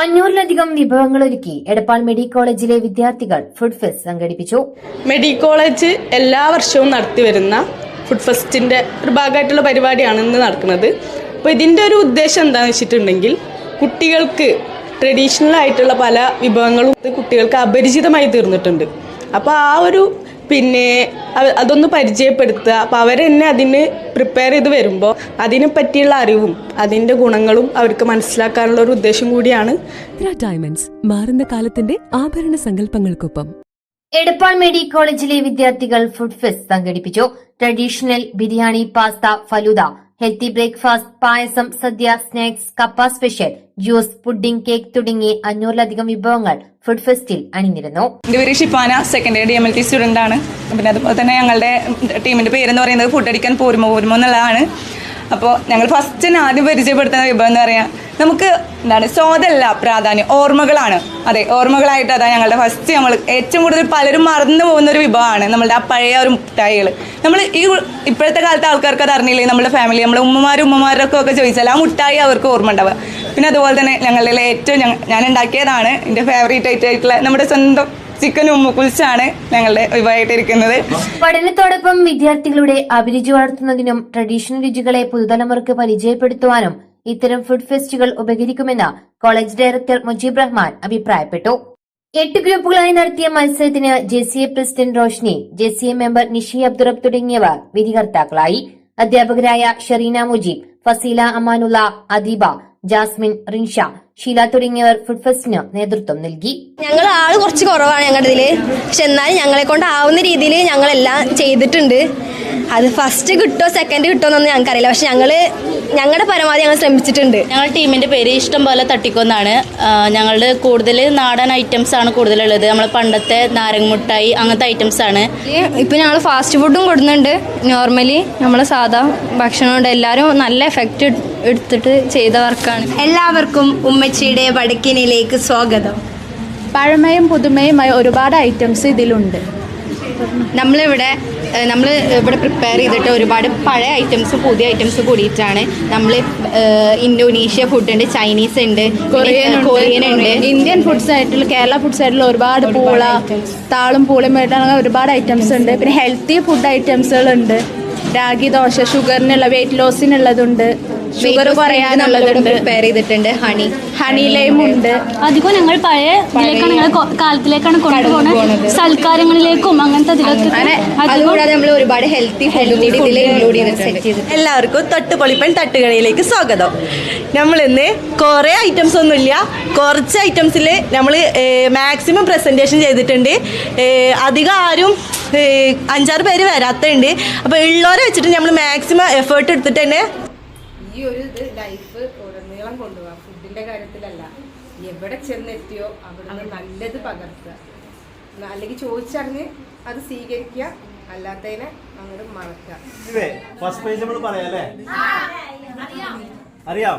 അഞ്ഞൂറിലധികം വിഭവങ്ങൾ ഒരുക്കി എടപ്പാൾ മെഡി കോളേജിലെ വിദ്യാർത്ഥികൾ ഫുഡ് ഫെസ്റ്റ് സംഘടിപ്പിച്ചു. മെഡി കോളേജ് എല്ലാ വർഷവും നടത്തി വരുന്ന ഫുഡ് ഫെസ്റ്റിന്റെ ഒരു ഭാഗമായിട്ടുള്ള പരിപാടിയാണ് ഇന്ന് നടക്കുന്നത്. അപ്പോൾ ഇതിന്റെ ഒരു ഉദ്ദേശം എന്താണെന്ന് വെച്ചിട്ടുണ്ടെങ്കിൽ കുട്ടികൾക്ക് ട്രഡീഷണൽ ആയിട്ടുള്ള പല വിഭവങ്ങളും കുട്ടികൾക്ക് അപരിചിതമായി തീർന്നിട്ടുണ്ട്. അപ്പോൾ ആ ഒരു പിന്നെ അതൊന്ന് പരിചയപ്പെടുത്തുക. അപ്പോൾ അവർ തന്നെ അതിന് പ്രിപ്പയർ ചെയ്ത് വരുമ്പോൾ അതിനെ പറ്റിയുള്ള അറിവും അതിന്റെ ഗുണങ്ങളും അവർക്ക് മനസ്സിലാക്കാനുള്ള ഒരു ഉദ്ദേശം കൂടിയാണ്. ഡയമണ്ട്സ് മാറുന്ന കാലത്തിന്റെ ആഭരണ സങ്കല്പങ്ങൾക്കൊപ്പം. എടപ്പാൾ മെഡി കോളേജിലെ വിദ്യാർത്ഥികൾ ഫുഡ് ഫെസ്റ്റ് സംഘടിപ്പിച്ചു. Traditional biryani pasta falooda healthy breakfast payasam sadya snacks kappa special juice pudding cake തുടങ്ങി അഞ്ഞൂറിലധികം വിഭവങ്ങൾ ഫുഡ് ഫെസ്റ്റിൽ അണിനിരുന്നു. എന്റെ പേര് Shipana second D M L T student ആണ്. പിന്നെ അതുപോലെ തന്നെ ഞങ്ങളുടെ പേര് എന്ന് പറയുന്നത് ഫുഡ് അടിക്കാൻ പോരുമോ പോരുമോ എന്നുള്ളതാണ്. അപ്പോൾ ഞങ്ങൾ ഫസ്റ്റ് ആദ്യം പരിചയപ്പെടുത്തുന്ന വിഭവം എന്ന് പറയാം? നമുക്ക് എന്താണ് സ്വാദല്ല പ്രാധാന്യം ഓർമ്മകളാണ്. അതെ ഓർമ്മകളായിട്ട് അതാണ് ഞങ്ങളുടെ ഫസ്റ്റ് നമ്മൾ ഏറ്റവും കൂടുതൽ പലരും മറന്നു പോകുന്ന ഒരു വിഭവമാണ് നമ്മളുടെ ആ പഴയ ഒരു മുട്ടായികൾ നമ്മൾ ഈ ഇപ്പോഴത്തെ കാലത്തെ ആൾക്കാർക്ക് അത് അറിഞ്ഞില്ലേ? നമ്മുടെ ഫാമിലി നമ്മുടെ ഉമ്മമാരും ഉമ്മമാരൊക്കെ ഒക്കെ ചോദിച്ചാൽ ആ മുട്ടായി അവർക്ക് ഓർമ്മ ഉണ്ടാവുക. പിന്നെ അതുപോലെ തന്നെ ഞങ്ങളുടെ ഏറ്റവും ഞാൻ ഉണ്ടാക്കിയതാണ് എന്റെ ഫേവറേറ്റ് ആയിട്ടുള്ള നമ്മുടെ സ്വന്തം ചിക്കൻ ഉമ്മക്കുലിച്ചാണ് ഞങ്ങളുടെ ഒഴിവായിട്ടിരിക്കുന്നത്. പഠനത്തോടൊപ്പം വിദ്യാർത്ഥികളുടെ അഭിരുചി വളർത്തുന്നതിനും ട്രഡീഷണൽ രുചികളെ പുതുതലമുറക്ക് പരിചയപ്പെടുത്തുവാനും ഇത്തരം ഫുഡ് ഫെസ്റ്റുകൾ ഉപകരിക്കുമെന്ന് കോളേജ് ഡയറക്ടർ മുജീബ് റഹ്മാൻ അഭിപ്രായപ്പെട്ടു. എട്ട് ഗ്രൂപ്പുകളായി നടത്തിയ മത്സരത്തിന് J C A president Roshni J C A member Nishi Abdurab തുടങ്ങിയവർ വിധികർത്താക്കളായി. അധ്യാപകരായ ഷെറീന മുജീബ് ഫസീല അമാനുള്ള അദീബ ജാസ്മിൻ റിൻഷ ഷീല തുടങ്ങിയവർ ഫുഡ് ഫെസ്റ്റിന് നേതൃത്വം നൽകി. ഞങ്ങൾ ആൾ കുറച്ച് കുറവാണ് ഞങ്ങളുടെ ഇതിൽ. പക്ഷെ എന്നാലും ഞങ്ങളെ കൊണ്ടാവുന്ന രീതിയിൽ ഞങ്ങളെല്ലാം ചെയ്തിട്ടുണ്ട്. അത് ഫസ്റ്റ് കിട്ടോ സെക്കൻഡ് കിട്ടോ എന്നൊന്നും ഞങ്ങൾക്കറിയില്ല. പക്ഷെ ഞങ്ങൾ ഞങ്ങളുടെ പരമാവധി ഞങ്ങൾ ശ്രമിച്ചിട്ടുണ്ട്. ഞങ്ങളുടെ ടീമിന്റെ പേര് ഇഷ്ടം പോലെ തട്ടിക്കൊന്നാണ്. ഞങ്ങളുടെ കൂടുതൽ നാടൻ ഐറ്റംസ് ആണ് കൂടുതലുള്ളത്. നമ്മൾ പണ്ടത്തെ നാരങ്ങമുട്ടായി അങ്ങനത്തെ ഐറ്റംസ് ആണ്. ഇപ്പൊ ഞങ്ങൾ ഫാസ്റ്റ് ഫുഡും കൊടുക്കുന്നുണ്ട്. നോർമലി നമ്മൾ സാധാ ഭക്ഷണമുണ്ട് എല്ലാവരും നല്ല എഫക്റ്റ് എടുത്തിട്ട് ചെയ്ത വർക്കാണ്. എല്ലാവർക്കും ഉമ്മച്ചിയുടെ വടക്കിനിലേക്ക് സ്വാഗതം. പഴമയും പുതുമയുമായി ഒരുപാട് ഐറ്റംസ് ഇതിലുണ്ട്. നമ്മളിവിടെ നമ്മൾ ഇവിടെ പ്രിപ്പയർ ചെയ്തിട്ട് ഒരുപാട് പഴയ ഐറ്റംസും പുതിയ ഐറ്റംസും കൂടിയിട്ടാണ് നമ്മൾ ഇന്തോനേഷ്യ ഫുഡ് ഉണ്ട് ചൈനീസ് ഉണ്ട് കൊറിയൻ. കൊറിയൻ ഉണ്ട് ഇന്ത്യൻ ഫുഡ്സ് ആയിട്ടുള്ള കേരള ഫുഡ്സ് ആയിട്ടുള്ള ഒരുപാട് പൂള താളും പൂളയും ആയിട്ടുള്ള ഒരുപാട് ഐറ്റംസ് ഉണ്ട്. പിന്നെ ഹെൽത്തി ഫുഡ് ഐറ്റംസുകളുണ്ട് രാഗി ദോശ ഷുഗറിനുള്ള വെയിറ്റ് ലോസിനുള്ളതുണ്ട് ഷുഗർ കുറയാനുള്ളതുണ്ട് പ്രിപ്പയർ ചെയ്തിട്ടുണ്ട് ഹണി ഹണി ലൈം ഉണ്ട് അധികം ഞങ്ങൾ പഴയ ഇതിലേക്കാണ് ഞങ്ങൾ കൊ- കാലത്തിലേക്കാണ് കൊണ്ടുപോകുന്നത് സൽക്കാരങ്ങളിലേക്കും അങ്ങനത്തെ ഇതിലൊക്കെ അതുകൂടാതെ നമ്മൾ ഒരുപാട് ഹെൽത്തി ഇതിൽ ഇൻക്ലൂഡ് ചെയ്തിട്ട് സെറ്റ് ചെയ്തിട്ടുണ്ട്. എല്ലാവർക്കും തട്ടുപൊളിപ്പൻ തട്ടുകടയിലേക്ക് സ്വാഗതം. നമ്മൾ ഇന്ന് കുറേ ഐറ്റംസ് ഒന്നുമില്ല. കുറച്ച് ഐറ്റംസിൽ നമ്മൾ മാക്സിമം പ്രസന്റേഷൻ ചെയ്തിട്ടുണ്ട്. ഏഹ് അധികം ആരും അഞ്ചാറ് പേര് വരാത്തുണ്ട് അപ്പോൾ ഉള്ളവരെ വെച്ചിട്ട് നമ്മൾ മാക്സിമം എഫേർട്ട് എടുത്തിട്ട് തന്നെ ഈ ഒരു ഇത് ലൈഫ് ഉടനീളം കൊണ്ടുപോകാം ഫുഡിന്റെ കാര്യത്തിലല്ല. എവിടെ ചെന്നെത്തിയോ അവിടെ നല്ലത് പകർത്തുക. അല്ലെങ്കിൽ ചോദിച്ചറിഞ്ഞ് അത് സ്വീകരിക്കുക. അല്ലാത്തതിനെ അങ്ങോട്ട് മറക്കുക. ഫസ്റ്റ് പേജ് നമ്മൾ അറിയാം.